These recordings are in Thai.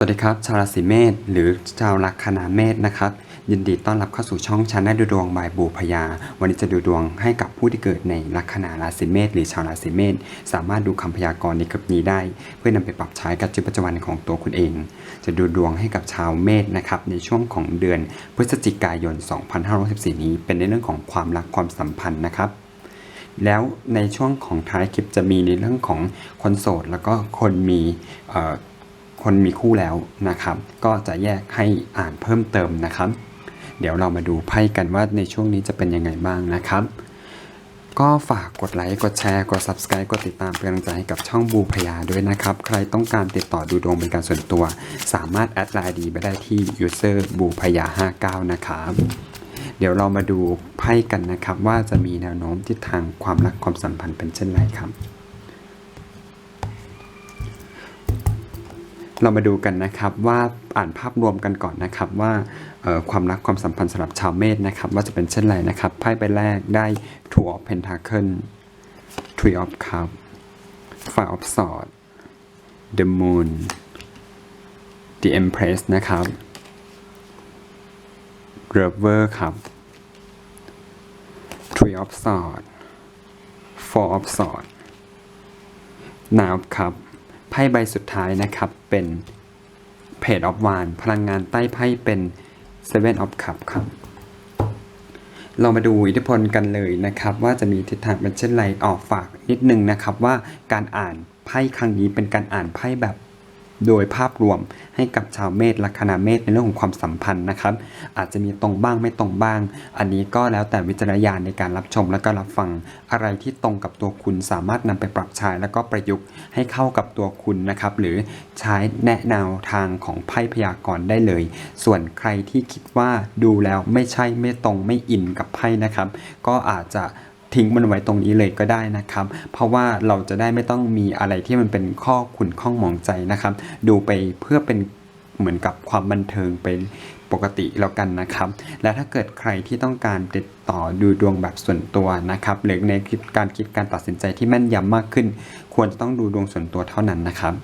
สวัสดีครับ ชาวราศีเมษหรือชาวลัคนาเมษนะครับ ยินดีต้อนรับเข้าสู่ช่องชันแนลดูดวงบายบูพยา วันนี้จะดูดวงให้กับผู้ที่เกิดในลัคนาราศีเมษหรือชาวราศีเมษสามารถดูคำพยากรณ์ในคลิปนี้ได้ เพื่อนำไปปรับใช้กับชีวิตประจำวันของตัวคุณเอง จะดูดวงให้กับชาวเมษนะครับในช่วงของเดือนพฤศจิกายน 2564 นี้ เป็นในเรื่องของความรักความสัมพันธ์นะครับแล้วในช่วงของท้ายคลิปจะมีในเรื่องของคนโสดแล้วก็คนมี คนมีคู่แล้วนะครับ ก็จะแยกให้อ่านเพิ่มเติมนะครับ เดี๋ยวเรามาดูไพ่กันว่าในช่วงนี้จะเป็นยังไงบ้างนะครับ ก็ฝากกดไลค์กดแชร์กด subscribe กดติดตามเป็นกำลังใจให้กับช่องบูพยาด้วยนะครับ ใครต้องการติดต่อดูดวงเป็นการส่วนตัว สามารถแอดไลน์ดีไปได้ที่ user บูพยา59 นะครับเดี๋ยวเรามาดูไพ่กันนะครับ ว่าจะมีแนวโน้มทิศทางความรักความสัมพันธ์เป็นเช่นไรครับ เรามาดูกันนะครับว่าอ่านภาพรวมกันก่อนนะครับว่าความรักความสัมพันธ์สำหรับชาวเมษนะครับว่าจะเป็นเช่นไรนะครับไพ่ใบแรกได้ Two of Pentacle Three of Cups Five of Swords The Moon The Empress นะครับ River ครับ Three of Swords Four of Sword นาวครับ ไพ่ใบสุดท้ายนะครับเป็นเพจออฟวานพลังงานใต้ไพ่เป็น Seven of Cups ครับ เรามาดูอิทธิพลกันเลยนะครับ ว่าจะมีทิศทางเป็นเช่นไรออกฝากนิดนึงนะครับว่าการอ่านไพ่ครั้งนี้เป็นการอ่านไพ่แบบ โดยภาพรวมให้กับชาวเมษลัคนาเมษในเรื่องของความสัมพันธ์นะครับ อาจจะมีตรงบ้างไม่ตรงบ้าง อันนี้ก็แล้วแต่วิจารณญาณในการรับชมและก็รับฟังอะไรที่ตรงกับตัวคุณสามารถนำไปปรับใช้แล้วก็ประยุกต์ให้เข้ากับตัวคุณนะครับ หรือใช้แนะแนวทางของไพ่พยากรณ์ได้เลย ส่วนใครที่คิดว่าดูแล้วไม่ใช่ไม่ตรงไม่อินกับไพ่นะครับ ก็อาจจะ ทิ้งมันไว้ตรงนี้เลยก็ได้นะครับ เพราะว่าเราจะได้ไม่ต้องมีอะไรที่มันเป็นข้อขุนข้องหมองใจนะครับ ดูไปเพื่อเป็นเหมือนกับความบันเทิงไปปกติแล้วกันนะครับ และถ้าเกิดใครที่ต้องการติดต่อดูดวงแบบส่วนตัวนะครับ หรือในการคิดการตัดสินใจที่แม่นยำมากขึ้น ควรจะต้องดูดวงส่วนตัวเท่านั้นนะครับ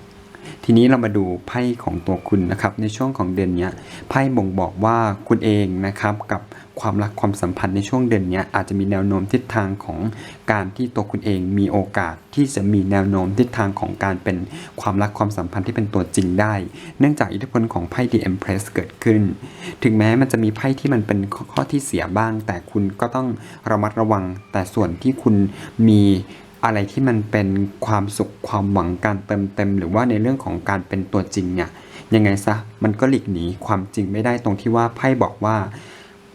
ทีนี้เรามาดูไพ่ของตัวคุณนะครับ ในช่วงของเดือนนี้ไพ่บ่งบอกว่าคุณเองนะครับกับความรักความสัมพันธ์ในช่วงเดือนนี้อาจจะมีแนวโน้มทิศทางของการที่ตัวคุณเองมีโอกาสที่จะมีแนวโน้มทิศทางของการเป็นความรักความสัมพันธ์ที่เป็นตัวจริงได้ เนื่องจากอิทธิพลของไพ่ The Empress เกิดขึ้น ถึงแม้มันจะมีไพ่ที่มันเป็นข้อข้อที่เสียบ้าง แต่คุณก็ต้องระมัดระวัง แต่ส่วนที่คุณมี อะไรที่มันเป็นความสุขความหวังการเติมเต็ม หรือว่าในเรื่องของการเป็นตัวจริงเนี่ยยังไงซะมันก็หลีกหนีความจริงไม่ได้ตรงที่ว่าไพ่บอกว่า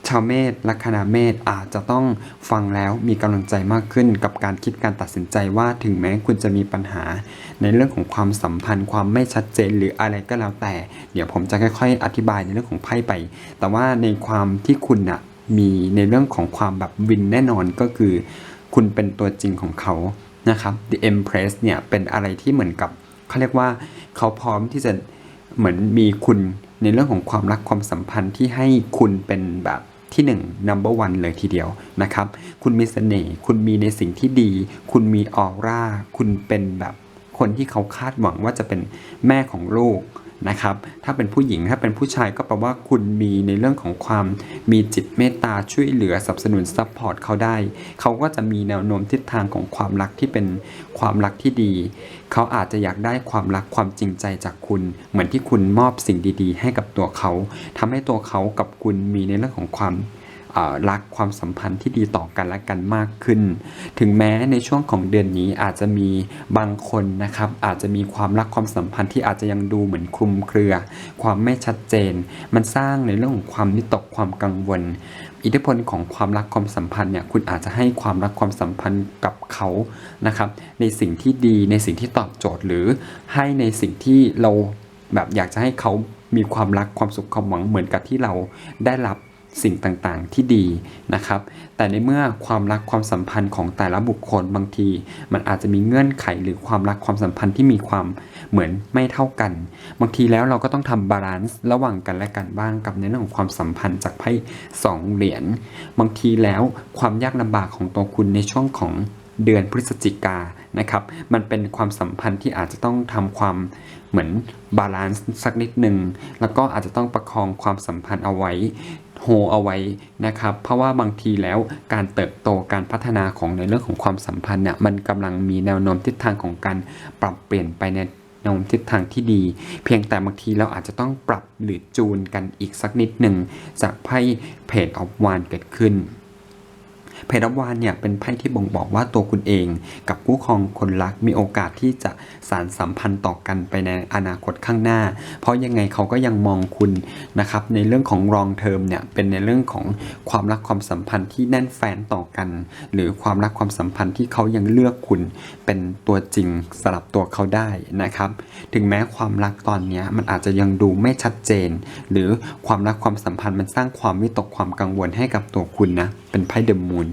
ชาวเมษลัคนาเมษอาจจะต้องฟังแล้วมีกำลังใจมากขึ้นกับการคิดการตัดสินใจว่าถึงแม้คุณจะมีปัญหา ในเรื่องของความสัมพันธ์ ความไม่ชัดเจนหรืออะไรก็แล้วแต่ เดี๋ยวผมจะค่อย ๆ อธิบายในเรื่องของไพ่ไป แต่ว่าในความที่คุณน่ะมีในเรื่องของความแบบวินแน่นอนก็คือ คุณเป็นตัวจริงของเขานะครับ The Empress เนี่ยเป็นอะไรที่เหมือนกับเขาเรียกว่าเขาพร้อมที่จะเหมือนมีคุณในเรื่องของความรักความสัมพันธ์ที่ให้คุณเป็นแบบที่หนึ่ง number one เลยทีเดียวนะครับ คุณมีเสน่ห์คุณมีในสิ่งที่ดี คุณมีออร่า คุณเป็นแบบคนที่เขาคาดหวังว่าจะเป็นแม่ของลูก นะครับ ถ้าเป็นผู้หญิงถ้าเป็นผู้ชายก็แปลว่าคุณมีในเรื่องของความมีจิตเมตตาช่วยเหลือสนับสนุนซัพพอร์ตเขาได้ เขาก็จะมีแนวโน้มทิศทางของความรักที่เป็นความรักที่ดี เขาอาจจะอยากได้ความรักความจริงใจจากคุณ เหมือนที่คุณมอบสิ่งดี ๆ ให้กับตัวเขาทำให้ตัวเขากับคุณมีในเรื่องของความ รักความสัมพันธ์ที่ดีต่อกันและกันมากขึ้น ถึงแม้ในช่วงของเดือนนี้อาจจะมีบางคนนะครับ อาจจะมีความรักความสัมพันธ์ที่อาจจะยังดูเหมือนคลุมเครือ ความไม่ชัดเจน มันสร้างในเรื่องของความวิตกความกังวล อิทธิพลของความรักความสัมพันธ์เนี่ยคุณอาจจะให้ความรักความสัมพันธ์กับเขานะครับ ในสิ่งที่ดีในสิ่งที่ตอบโจทย์หรือให้ในสิ่งที่เราแบบอยากจะให้เขามีความรักความสุขความหวังเหมือนกับที่เราได้รับ สิ่งต่างๆที่ดีนะครับ แต่ในเมื่อความรักความสัมพันธ์ของแต่ละบุคคลบางที มันอาจจะมีเงื่อนไขหรือความรักความสัมพันธ์ที่มีความเหมือนไม่เท่ากัน บางทีแล้วเราก็ต้องทำบาลานซ์ระหว่างกันและกันบ้างกับในเรื่องของความสัมพันธ์จากไพ่สองเหรียญบางทีแล้วความยากลำบากของตัวคุณในช่วงของเดือนพฤศจิกานะครับ มันเป็นความสัมพันธ์ที่อาจจะต้องทำความเหมือนบาลานซ์สักนิดหนึ่ง แล้วก็อาจจะต้องประคองความสัมพันธ์เอาไว้ โฮเอาไว้นะครับ เพราะว่าบางทีแล้วการเติบโตการพัฒนาของในเรื่องของความสัมพันธ์เนี่ยมันกำลังมีแนวโน้มทิศทางของการปรับเปลี่ยนไปในแนวโน้มทิศทางที่ดี เพียงแต่บางทีเราอาจจะต้องปรับหรือจูนกันอีกสักนิดหนึ่งจากไพ่เพจออฟวานเกิดขึ้น เพจออฟวานเนี่ยเป็นไพ่ที่บ่งบอกว่าตัวคุณเอง กับคู่ครองคนรักมีโอกาสที่จะสารสัมพันธ์ต่อกันไปในอนาคตข้างหน้า เพราะยังไงเขาก็ยังมองคุณนะครับในเรื่องของรองเทอมเนี่ยเป็นในเรื่องของความรักความสัมพันธ์ที่แน่นแฟ้นต่อกัน หรือความรักความสัมพันธ์ที่เขายังเลือกคุณเป็นตัวจริงสลับตัวเขาได้นะครับ ถึงแม้ความรักตอนนี้มันอาจจะยังดูไม่ชัดเจน หรือความรักความสัมพันธ์มันสร้างความวิตกความกังวลให้กับตัวคุณนะเป็นไพ่เดอะมูน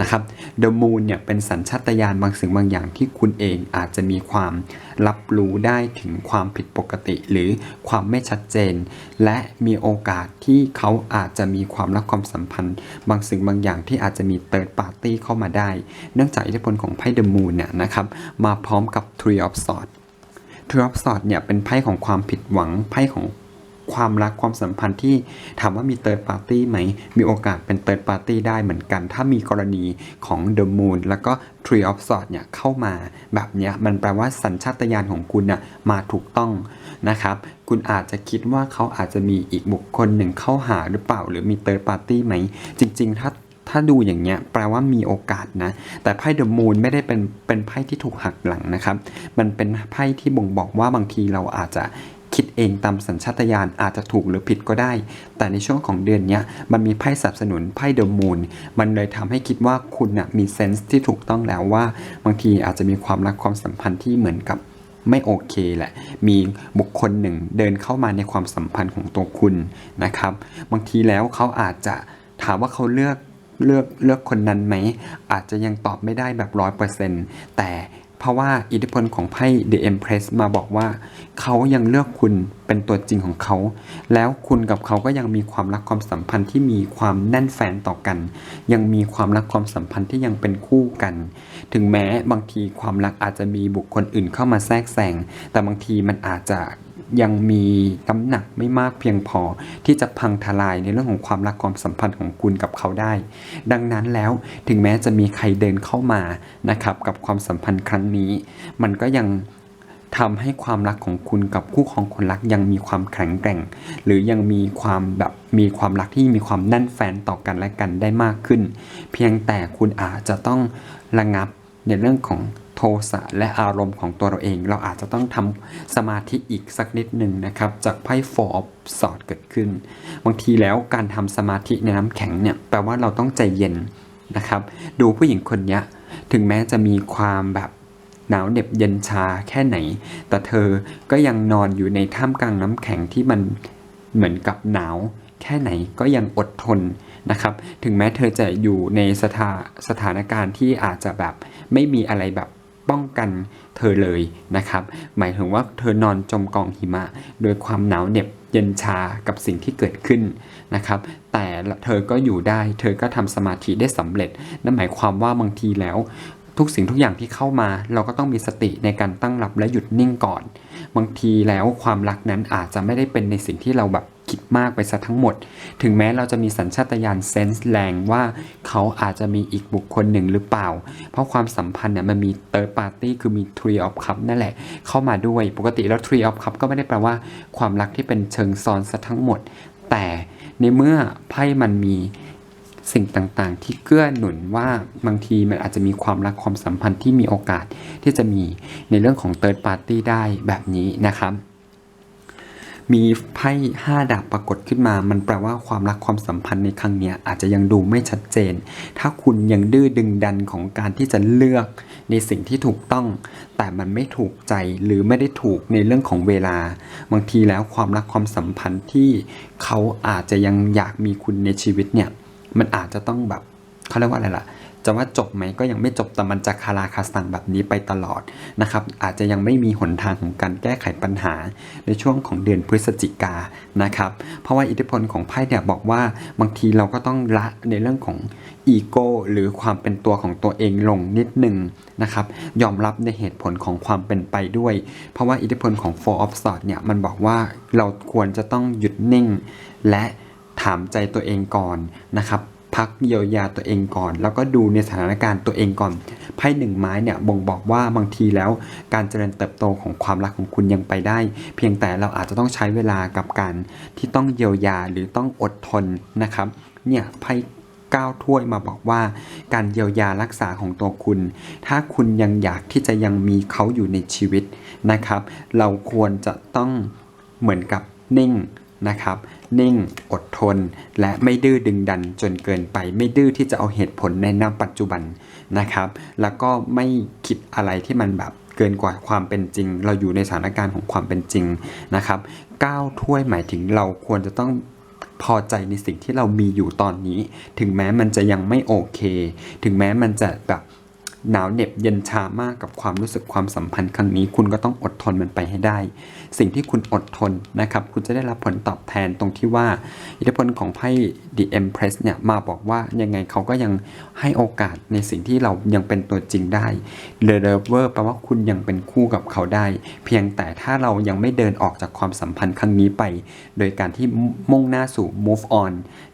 นะครับ The Moon เนี่ยเป็นสัญชาตญาณบางสิ่งบางอย่างที่คุณเองอาจจะมีความรับรู้ได้ถึงความผิดปกติหรือความไม่ชัดเจน และมีโอกาสที่เขาอาจจะมีความรักความสัมพันธ์ บางสิ่งบางอย่างที่อาจจะมีเติร์ดปาร์ตี้เข้ามาได้ เนื่องจากอิทธิพลของไพ่ The Moon เนี่ยนะครับมาพร้อมกับ Three of Swords Three of Swords เนี่ยเป็นไพ่ของความผิดหวังไพ่ของ ความรักความสัมพันธ์ที่ถามว่ามีเติร์ดปาร์ตี้ไหม มีโอกาสเป็นเติร์ดปาร์ตี้ได้เหมือนกัน ถ้ามีกรณีของ The Moon แล้วก็ Tree of Swords เนี่ยเข้ามาแบบเนี้ยมันแปลว่าสัญชาตญาณของคุณน่ะมาถูกต้องนะครับคุณอาจจะคิดว่าเขาอาจจะมีอีกบุคคลหนึ่งเข้าหาหรือเปล่า หรือมีเติร์ดปาร์ตี้ไหม จริง ๆ ถ้าถ้าดูอย่างเงี้ยแปลว่ามีโอกาสนะ แต่ไพ่เดอะมูนไม่ได้เป็นเป็นไพ่ที่ถูกหักหลังนะครับ มันเป็นไพ่ที่บ่งบอกว่าบางทีเราอาจจะ เองตามสัญชาตญาณอาจจะถูกหรือผิดก็ได้ แต่ในช่วงของเดือนนี้มันมีไพ่สนับสนุนไพ่เดอะมูนมันเลยทำให้คิดว่าคุณนะมีเซนส์ที่ถูกต้องแล้วว่า บางทีอาจจะมีความรักความสัมพันธ์ที่เหมือนกับไม่โอเคแหละ มีบุคคลหนึ่งเดินเข้ามาในความสัมพันธ์ของตัวคุณนะครับ บางทีแล้วเขาอาจจะถามว่าเขาเลือกเลือกเลือกคนนั้นไหม อาจจะยังตอบไม่ได้แบบร้อยเปอร์เซ็นต์แต่ เพราะว่าอิทธิพลของไพ่ The Empress มาบอกว่า เขายังเลือกคุณเป็นตัวจริงของเขา แล้วคุณกับเขาก็ยังมีความรักความสัมพันธ์ที่มีความแน่นแฟนต่อกัน ยังมีความรักความสัมพันธ์ที่ยังเป็นคู่กัน ถึงแม้บางทีความรักอาจจะมีบุคคลอื่นเข้ามาแทรกแซงแต่บางทีมันอาจจะ ยังมีน้ำหนักไม่มากเพียงพอ ที่จะพังทลายในเรื่องของความรักความสัมพันธ์ของคุณกับเขาได้ ดังนั้นแล้วถึงแม้จะมีใครเดินเข้ามานะครับกับความสัมพันธ์ครั้งนี้ มันก็ยังทำให้ความรักของคุณกับคู่ของคนรักยังมีความแข็งแกร่ง หรือยังมีความแบบมีความรักที่มีความแน่นแฟนต่อกันและกันได้มากขึ้น เพียงแต่คุณอาจจะต้องระงับในเรื่องของ โทสะและอารมณ์ของตัวเราเอง เราอาจจะต้องทำสมาธิอีกสักนิดหนึ่งนะครับ จากไพ่ Four of Swords เกิดขึ้น บางทีแล้วการทำสมาธิในน้ำแข็งเนี่ยแปลว่าเราต้องใจเย็นนะครับ ดูผู้หญิงคนนี้ถึงแม้จะมีความแบบหนาวเหน็บเย็นชาแค่ไหน แต่เธอก็ยังนอนอยู่ในท่ามกลางน้ำแข็งที่มันเหมือนกับหนาว แค่ไหนก็ยังอดทนนะครับ ถึงแม้เธอจะอยู่ในสถาสถานการณ์ที่อาจจะแบบไม่มีอะไรแบบ ป้องกันเธอเลยนะครับ หมายถึงว่าเธอนอนจมกองหิมะ โดยความหนาวเหน็บเย็นชากับสิ่งที่เกิดขึ้นนะครับ แต่เธอก็อยู่ได้ เธอก็ทำสมาธิได้สำเร็จ นั่นหมายความว่าบางทีแล้ว ทุกสิ่งทุกอย่างที่เข้ามา เราก็ต้องมีสติในการตั้งรับและหยุดนิ่งก่อน บางทีแล้วความรักนั้นอาจจะไม่ได้เป็นในสิ่งที่เราแบบ คิดมากไปซะทั้งหมด ถึงแม้เราจะมีสัญชาตญาณเซนส์แรงว่าเขาอาจจะมีอีกบุคคลหนึ่งหรือเปล่า เพราะความสัมพันธ์เนี่ยมันมีเตอร์ปาร์ตี้คือมี Tree of Cup นั่นแหละ เข้ามาด้วย ปกติแล้ว Tree of Cup ก็ไม่ได้แปลว่าความรักที่เป็นเชิงซ้อนซะทั้งหมด แต่ในเมื่อไพ่มันมีสิ่งต่างๆ ที่เกื้อหนุนว่าบางทีมันอาจจะมีความรักความสัมพันธ์ที่มีโอกาสที่จะมีในเรื่องของ Third Party ได้แบบนี้นะครับ มีไพ่ห้าดาบปรากฏขึ้นมา มันแปลว่าความรักความสัมพันธ์ในครั้งนี้อาจจะยังดูไม่ชัดเจน ถ้าคุณยังดื้อดึงดันของการที่จะเลือกในสิ่งที่ถูกต้อง แต่มันไม่ถูกใจหรือไม่ได้ถูกในเรื่องของเวลา บางทีแล้วความรักความสัมพันธ์ที่เขาอาจจะยังอยากมีคุณในชีวิตเนี่ย มันอาจจะต้องแบบเขาเรียกว่าอะไรล่ะ จะว่าจบไหมก็ยังไม่จบแต่มันจะคาราคาซังแบบนี้ไปตลอดนะครับ อาจจะยังไม่มีหนทางของการแก้ไขปัญหาในช่วงของเดือนพฤศจิกานะครับ เพราะว่าอิทธิพลของไพ่เนี่ยบอกว่าบางทีเราก็ต้องละในเรื่องของอีโก้หรือความเป็นตัวของตัวเองลงนิดหนึ่งนะครับยอมรับในเหตุผลของความเป็นไปด้วย เพราะว่าอิทธิพลของ Four of Swords เนี่ยมันบอกว่าเราควรจะต้องหยุดนิ่ง และถามใจตัวเองก่อนนะครับ พักเยียวยาตัวเองก่อน แล้วก็ดูในสถานการณ์ตัวเองก่อนไพ่หนึ่งไม้เนี่ยบ่งบอกว่าบางทีแล้วการเจริญเติบโตของความรักของคุณยังไปได้ เพียงแต่เราอาจจะต้องใช้เวลากับการที่ต้องเยียวยาหรือต้องอดทนนะครับเนี่ยไพ่เก้าถ้วยมาบอกว่าการเยียวยารักษาของตัวคุณ ถ้าคุณยังอยากที่จะยังมีเขาอยู่ในชีวิตนะครับ เราควรจะต้องเหมือนกับนิ่ง นะครับ นิ่งอดทน และไม่ดื้อดึงดันจนเกินไป ไม่ดื้อที่จะเอาเหตุผลในณปัจจุบันนะครับ แล้วก็ไม่คิดอะไรที่มันแบบเกินกว่าความเป็นจริง เราอยู่ในสถานการณ์ของความเป็นจริงนะครับก้าวถ้วยหมายถึงเราควรจะต้องพอใจในสิ่งที่เรามีอยู่ตอนนี้ ถึงแม้มันจะยังไม่โอเค ถึงแม้มันจะแบบ หนาวเหน็บเย็นชามากกับความรู้สึกความสัมพันธ์ครั้งนี้ คุณก็ต้องอดทนมันไปให้ได้ สิ่งที่คุณอดทนนะครับ คุณจะได้รับผลตอบแทนตรงที่ว่า อิทธิพลของไพ่ The Empress เนี่ยมาบอกว่ายังไงเขาก็ยังให้โอกาสในสิ่งที่เรายังเป็นตัวจริงได้ The Lover แปลว่าคุณยังเป็นคู่กับเขาได้ เพียงแต่ถ้าเรายังไม่เดินออกจากความสัมพันธ์ครั้งนี้ไป โดยการที่มุ่งหน้าสู่ move on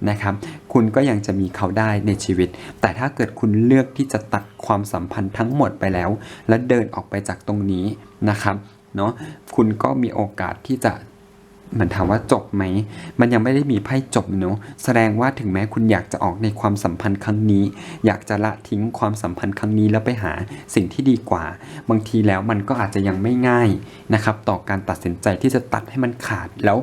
นะครับคุณก็ยังจะมีเขาได้ในชีวิต แต่ถ้าเกิดคุณเลือกที่จะตัดความสัมพันธ์ทั้งหมดไปแล้ว และเดินออกไปจากตรงนี้นะครับเนาะคุณก็มีโอกาสที่จะเหมือนถามว่าจบไหม มันยังไม่ได้มีไพ่จบเนาะแสดงว่าถึงแม้คุณอยากจะออกในความสัมพันธ์ครั้งนี้ อยากจะละทิ้งความสัมพันธ์ครั้งนี้แล้วไปหาสิ่งที่ดีกว่า บางทีแล้วมันก็อาจจะยังไม่ง่ายนะครับ ต่อการตัดสินใจที่จะตัดให้มันขาดแล้ว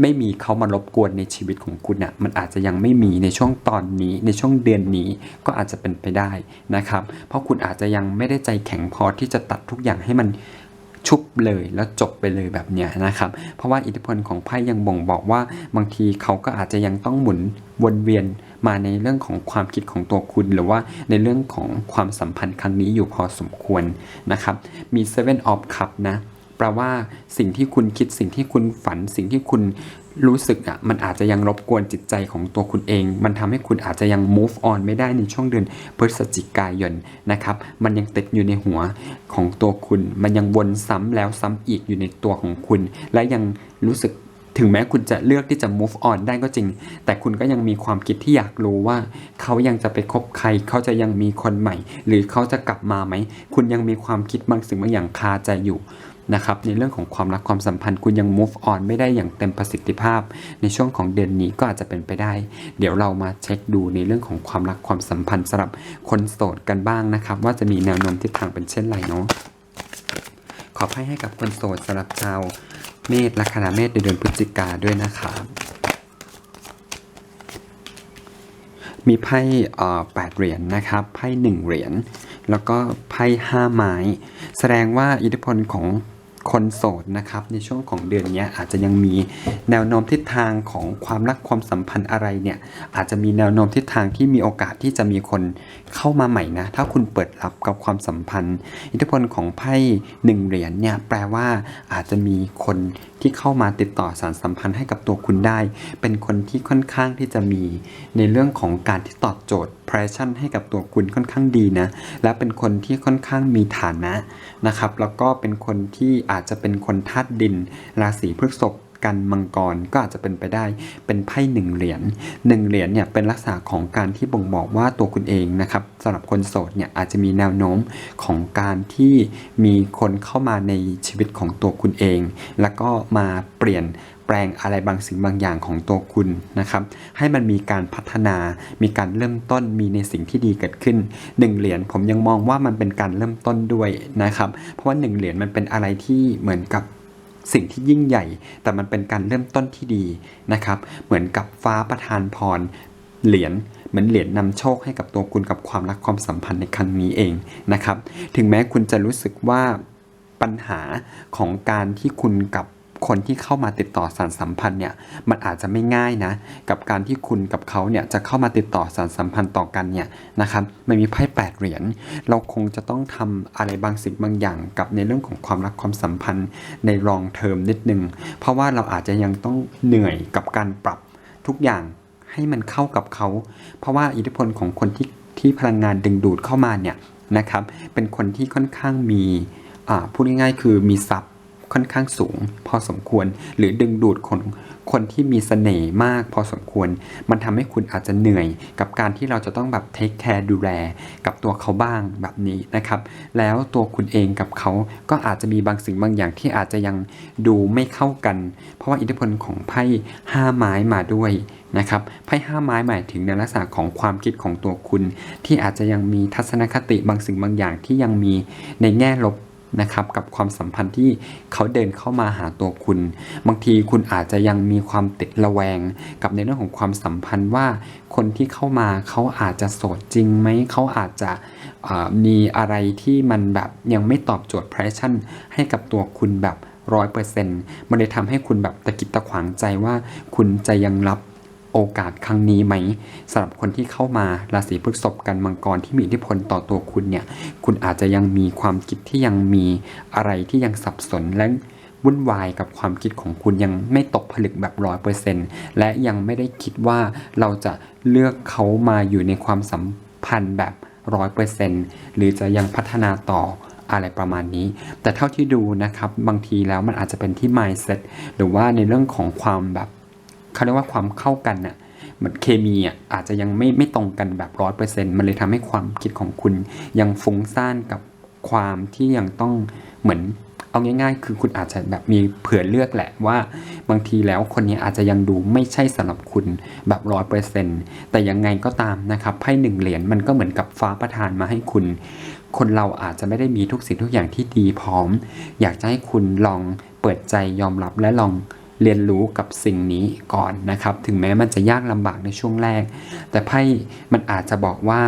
ไม่มีเขามารบกวนในชีวิตของคุณอะ่ะมันอาจจะยังไม่มีในช่วงตอนนี้ ในช่วงเดือนนี้ก็อาจจะเป็นไปได้นะครับ เพราะคุณอาจจะยังไม่ได้ใจแข็งพอที่จะตัดทุกอย่างให้มันชุบเลยแล้วจบไปเลยแบบเนี้ยนะครับ เพราะว่าอิทธิพลของไพ่ยังบ่งบอกว่าบางทีเขาก็อาจจะยังต้องหมุนวนเวียนมาในเรื่องของความคิดของตัวคุณ หรือว่าในเรื่องของความสัมพันธ์ครั้งนี้อยู่พอสมควรนะครับ มี Seven of Cup นะ แปลว่าสิ่งที่คุณคิดสิ่งที่คุณฝัน สิ่งที่คุณรู้สึกอะมันอาจจะยังรบกวนจิตใจของตัวคุณเอง มันทำให้คุณอาจจะยัง move on ไม่ได้ในช่วงเดือนพฤศจิกายนนะครับ มันยังติดอยู่ในหัวของตัวคุณ มันยังวนซ้ำแล้วซ้ำอีกอยู่ในตัวของคุณ และยังรู้สึกถึงแม้คุณจะเลือกที่จะ move on ได้ก็จริง แต่คุณก็ยังมีความคิดที่อยากรู้ว่า เขายังจะไปคบใคร เขาจะยังมีคนใหม่ หรือเขาจะกลับมาไหม คุณยังมีความคิดบางสิ่งบางอย่างคาใจอยู่ นะครับในเรื่องของความรักความสัมพันธ์คุณยัง move on ไม่ได้อย่างเต็มประสิทธิภาพ ในช่วงของเดือนนี้ก็อาจจะเป็นไปได้ เดี๋ยวเรามาเช็คดูในเรื่องของความรักความสัมพันธ์สำหรับคนโสดกันบ้างนะครับ ว่าจะมีแนวโน้มทิศทางเป็นเช่นไรเนาะขอให้ให้กับคนโสดสำหรับชาวเมษลัคนาเมษในเดือนพฤศจิกาด้วยนะครับมีไพ่เอ่อแปดเหรียญนะครับ ไพ่หนึ่งเหรียญ แล้วก็ไพ่ห้าไม้ แสดงว่าอิทธิพลของ คนโสดนะครับในช่วงของเดือนนี้อาจจะยังมีแนวโน้มทิศทางของความรักความสัมพันธ์อะไรเนี่ยอาจจะมีแนวโน้มทิศทางที่มีโอกาสที่จะมีคนเข้ามาใหม่นะถ้าคุณเปิดรับกับความสัมพันธ์ อิทธิพลของไพ่หนึ่งเหรียญเนี่ยแปลว่าอาจจะมีคนที่เข้ามาติดต่อสารสัมพันธ์ให้กับตัวคุณได้ เป็นคนที่ค่อนข้างที่จะมี ในเรื่องของการที่ตอบโจทย์ passion ให้กับตัวคุณค่อนข้างดีนะ และเป็นคนที่ค่อนข้างมีฐานะนะครับ แล้วก็เป็นคนที่อาจจะเป็นคนธาตุดิน ราศีพฤษภ กันมังกรก็อาจจะเป็นไปได้เป็นไพ่หนึ่งเหรียญหนึ่งเหรียญเนี่ยเป็นลักษณะของการที่บ่งบอกว่าตัวคุณเองนะครับสำหรับคนโสดเนี่ยอาจจะมีแนวโน้มของการที่มีคนเข้ามาในชีวิตของตัวคุณเอง แล้วก็มาเปลี่ยนแปลงอะไรบางสิ่งบางอย่างของตัวคุณนะครับ ให้มันมีการพัฒนา มีการเริ่มต้นมีในสิ่งที่ดีเกิดขึ้นหนึ่งเหรียญผมยังมองว่ามันเป็นการเริ่มต้นด้วยนะครับ เพราะว่าหนึ่งเหรียญมันเป็นอะไรที่เหมือนกับ สิ่งที่ยิ่งใหญ่ แต่มันเป็นการเริ่มต้นที่ดีนะครับ เหมือนกับฟ้าประทานพรเหรียญเหมือนเหรียญนำโชคให้กับตัวคุณกับความรักความสัมพันธ์ในครั้งนี้เองนะครับ ถึงแม้คุณจะรู้สึกว่าปัญหาของการที่คุณกับ คนที่เข้ามาติดต่อสารสัมพันธ์เนี่ยมันอาจจะไม่ง่ายนะกับการที่คุณกับเขาเนี่ยจะเข้ามาติดต่อสารสัมพันธ์ต่อกันเนี่ยนะครับมันมีไพ่แปดเหรียญเราคงจะต้องทำอะไรบางสิ่งบางอย่างกับในเรื่องของความรักความสัมพันธ์ในรองเทอมนิดนึง เพราะว่าเราอาจจะยังต้องเหนื่อยกับการปรับทุกอย่างให้มันเข้ากับเขา เพราะว่าอิทธิพลของคนที่ที่พลังงานดึงดูดเข้ามาเนี่ยนะครับเป็นคนที่ค่อนข้างมีอ่าพูดง่ายๆ คือมีทรัพย์ ค่อนข้างสูง พอสมควร หรือดึงดูดคนคนที่มีเสน่ห์มากพอสมควร มันทำให้คุณอาจจะเหนื่อย กับการที่เราจะต้องแบบเทคแคร์ดูแลกับตัวเขาบ้างแบบนี้นะครับ แล้วตัวคุณเองกับเขาก็อาจจะมีบางสิ่งบางอย่างที่อาจจะยังดูไม่เข้ากัน เพราะว่าอิทธิพลของไพ่ห้าไม้มาด้วยนะครับไพ่ห้าไม้หมายถึงในลักษณะของความคิดของตัวคุณ ที่อาจจะยังมีทัศนคติบางสิ่งบางอย่างที่ยังมีในแง่ลบ นะครับกับความสัมพันธ์ที่เขาเดินเข้ามาหาตัวคุณ บางทีคุณอาจจะยังมีความติดระแวง กับในเรื่องของความสัมพันธ์ว่า คนที่เข้ามาเขาอาจจะโสดจริงไหมเขาอาจจะมีอะไรที่มันแบบยังไม่ตอบโจทย์แพชชั่นให้กับตัวคุณแบบร้อยเปอร์เซ็นต์มันเลยทำให้คุณแบบตะกิดตะขวางใจว่า คุณจะยังรับ โอกาสครั้งนี้ไหมสำหรับคนที่เข้ามาราศีพฤษภกันมังกรที่มีอิทธิพลต่อตัวคุณเนี่ย คุณอาจจะยังมีความคิดที่ยังมีอะไรที่ยังสับสนและวุ่นวายกับความคิดของคุณยังไม่ตกผลึกแบบร้อยเปอร์เซ็นต์และยังไม่ได้คิดว่าเราจะเลือกเขามาอยู่ในความสัมพันธ์แบบร้อยเปอร์เซ็นต์หรือจะยังพัฒนาต่ออะไรประมาณนี้ แต่เท่าที่ดูนะครับ บางทีแล้วมันอาจจะเป็นที่ mindset หรือว่าในเรื่องของความแบบ เขาเรียกว่าความเข้ากันน่ะมันเคมีอะอาจจะยังไม่ไม่ตรงกันแบบร้อยเปอร์เซ็นต์มันเลยทำให้ความคิดของคุณยังฟุ้งซ่านกับความที่ยังต้องเหมือนเอาง่าย ๆ คือคุณอาจจะแบบมีเผื่อเลือกแหละว่า บางทีแล้วคนนี้อาจจะยังดูไม่ใช่สำหรับคุณแบบร้อยเปอร์เซ็นต์แต่ยังไงก็ตามนะครับไพ่หนึ่งเหรียญมันก็เหมือนกับฟ้าประทานมาให้คุณ คนเราอาจจะไม่ได้มีทุกสิ่งทุกอย่างที่ดีพร้อม อยากจะให้คุณลองเปิดใจยอมรับและลอง เรียนรู้กับสิ่งนี้ก่อนนะครับ ถึงแม้มันจะยากลำบากในช่วงแรก แต่ไพ่มันอาจจะบอกว่า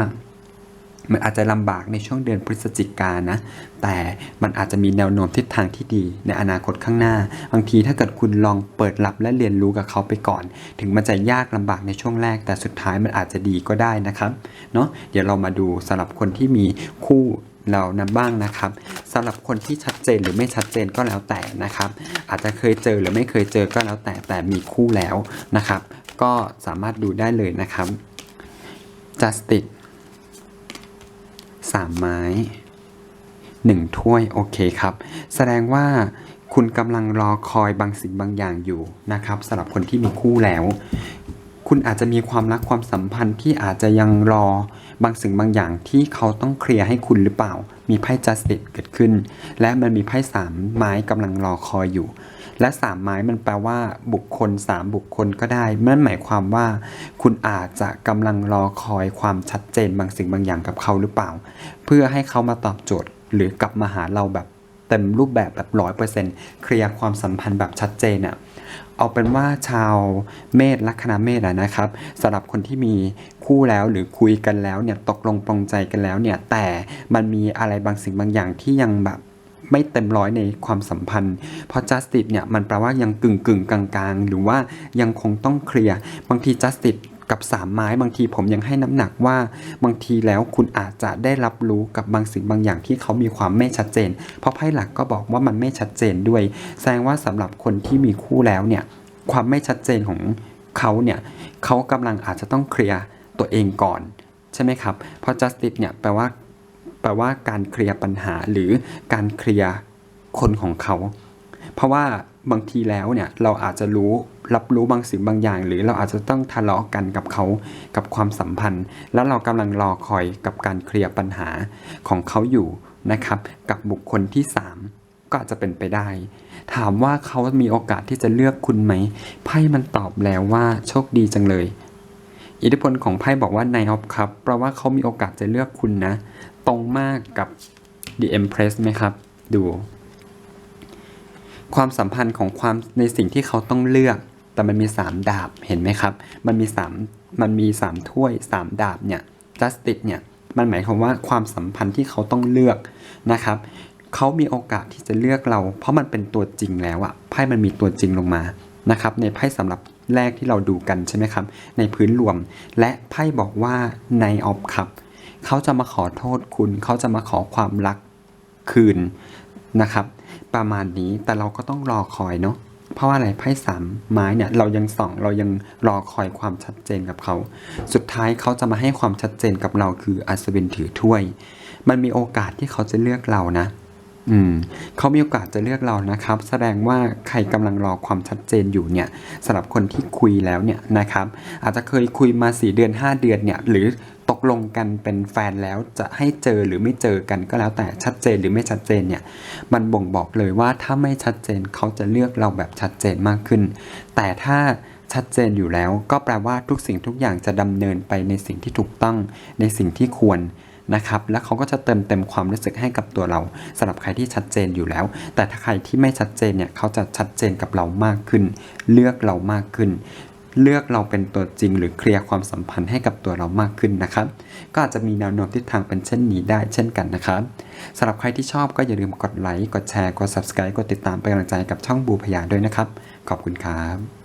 มันอาจจะลำบากในช่วงเดือนพฤศจิกานนะ แต่มันอาจจะมีแนวโน้มทิศทางที่ดีในอนาคตข้างหน้า บางทีถ้าเกิดคุณลองเปิดรับและเรียนรู้กับเขาไปก่อน ถึงมันจะยากลำบากในช่วงแรก แต่สุดท้ายมันอาจจะดีก็ได้นะครับ เนาะ เดี๋ยวเรามาดูสำหรับคนที่มีคู่ เรานั้นบ้างนะครับสำหรับคนที่ชัดเจนหรือไม่ชัดเจนก็แล้วแต่นะครับ อาจจะเคยเจอหรือไม่เคยเจอก็แล้วแต่แต่มีคู่แล้วนะครับ ก็สามารถดูได้เลยนะครับ justice สามไม้หนึ่งถ้วยโอเคครับ แสดงว่าคุณกำลังรอคอยบางสิ่งบางอย่างอยู่นะครับสำหรับคนที่มีคู่แล้ว คุณอาจจะมีความรักความสัมพันธ์ที่อาจจะยังรอบางสิ่งบางอย่างที่เขาต้องเคลียร์ให้คุณหรือเปล่า มีไพ่ justice เกิดขึ้น และมันมีไพ่สามไม้กำลังรอคอยอยู่ และสามไม้มันแปลว่า บุคคลสามบุคคลก็ได้นั่นหมายความว่า คุณอาจจะกำลังรอคอยความชัดเจนบางสิ่งบางอย่างกับเขาหรือเปล่า เพื่อให้เขามาตอบโจทย์ หรือกลับมาหาเราแบบเต็มรูปแบบแบบร้อยเปอร์เซ็นต์เคลียร์ความสัมพันธ์แบบชัดเจนอะ เอาเป็นว่าชาวเมษลัคนาเมษนะครับสำหรับคนที่มีคู่แล้วหรือคุยกันแล้วเนี่ยตกลงปรงใจกันแล้วเนี่ยแต่มันมีอะไรบางสิ่งบางอย่างที่ยังแบบไม่เต็มร้อยในความสัมพันธ์เพราะ justice เนี่ยมันแปลว่ายังกึ่งกึ่งกลางๆ หรือว่ายังคงต้องเคลียร์บางที justice กับสามไม้บางทีผมยังให้น้ำหนักว่า บางทีแล้วคุณอาจจะได้รับรู้กับบางสิ่งบางอย่างที่เขามีความไม่ชัดเจน เพราะไพ่หลักก็บอกว่ามันไม่ชัดเจนด้วย แสดงว่าสำหรับคนที่มีคู่แล้วเนี่ยความไม่ชัดเจนของเขาเนี่ยเขากำลังอาจจะต้องเคลียร์ตัวเองก่อนใช่ไหมครับ เพราะ justice เนี่ยแปลว่าแปลว่าการเคลียร์ปัญหาหรือการเคลียร์คนของเขา เพราะว่าบางทีแล้วเนี่ยเราอาจจะรู้ รับรู้บางสิ่งบางอย่าง หรือเราอาจจะต้องทะเลาะกันกับเขากับความสัมพันธ์ แล้วเรากำลังรอคอยกับการเคลียร์ปัญหาของเขาอยู่นะครับ กับบุคคลที่ 3 ก็อาจจะเป็นไปได้ ถามว่าเขามีโอกาสที่จะเลือกคุณไหมไพ่มันตอบแล้วว่าโชคดีจังเลยอิทธิพลของไพ่บอกว่า Nine of Cups แปลว่าเขามีโอกาสจะเลือกคุณนะ ตรงมากกับ The Empress ไหมครับ ดู ความสัมพันธ์ของความในสิ่งที่เขาต้องเลือก แต่มันมี 3 ดาบเห็นไหมครับ มันมี 3 มันมี 3 ถ้วย 3 ดาบเนี่ย justice เนี่ย มันหมายความว่าความสัมพันธ์ที่เขาต้องเลือกนะครับเขามีโอกาสที่จะเลือกเรา เพราะมันเป็นตัวจริงแล้วอะไพ่มันมีตัวจริงลงมานะครับในไพ่สำหรับแรกที่เราดูกันใช่ไหมครับ ในพื้นรวม และไพ่บอกว่าในออฟครับเขาจะมาขอโทษคุณ เขาจะมาขอความรักคืนนะครับ ประมาณนี้แต่เราก็ต้องรอคอยเนาะ เพราะว่าอะไรไพ่สามไม้เนี่ยเรายังส่องเรายังรอคอยความชัดเจนกับเขา สุดท้ายเขาจะมาให้ความชัดเจนกับเราคืออัศวินถือถ้วย มันมีโอกาสที่เขาจะเลือกเรานะ อืมเขามีโอกาสจะเลือกเรานะครับ แสดงว่าใครกำลังรอความชัดเจนอยู่เนี่ยสำหรับคนที่คุยแล้วเนี่ยนะครับ อาจจะเคยคุยมา 4 เดือน 5 เดือนเนี่ยหรือตกลงกันเป็นแฟนแล้วจะให้เจอหรือไม่เจอกันก็แล้วแต่ชัดเจนหรือไม่ชัดเจนเนี่ยมันบ่งบอกเลยว่าถ้าไม่ชัดเจนเขาจะเลือกเราแบบชัดเจนมากขึ้น แต่ถ้าชัดเจนอยู่แล้ว ก็แปลว่าทุกสิ่งทุกอย่างจะดำเนินไปในสิ่งที่ถูกต้องในสิ่งที่ควร นะครับ แล้วเขาก็จะเติมเต็มความรู้สึกให้กับตัวเราสำหรับใครที่ชัดเจนอยู่แล้ว แต่ถ้าใครที่ไม่ชัดเจนเนี่ยเขาจะชัดเจนกับเรามากขึ้น เลือกเรามากขึ้น เลือกเราเป็นตัวจริง หรือเคลียร์ความสัมพันธ์ให้กับตัวเรามากขึ้นนะครับ ก็อาจจะมีแนวโน้มทิศทางเป็นเช่นนี้ได้เช่นกันนะครับสำหรับใครที่ชอบก็อย่าลืมกดไลค์กดแชร์กด subscribe กดติดตามเป็นกำลังใจกับช่องบูพยาด้วยนะครับ ขอบคุณครับ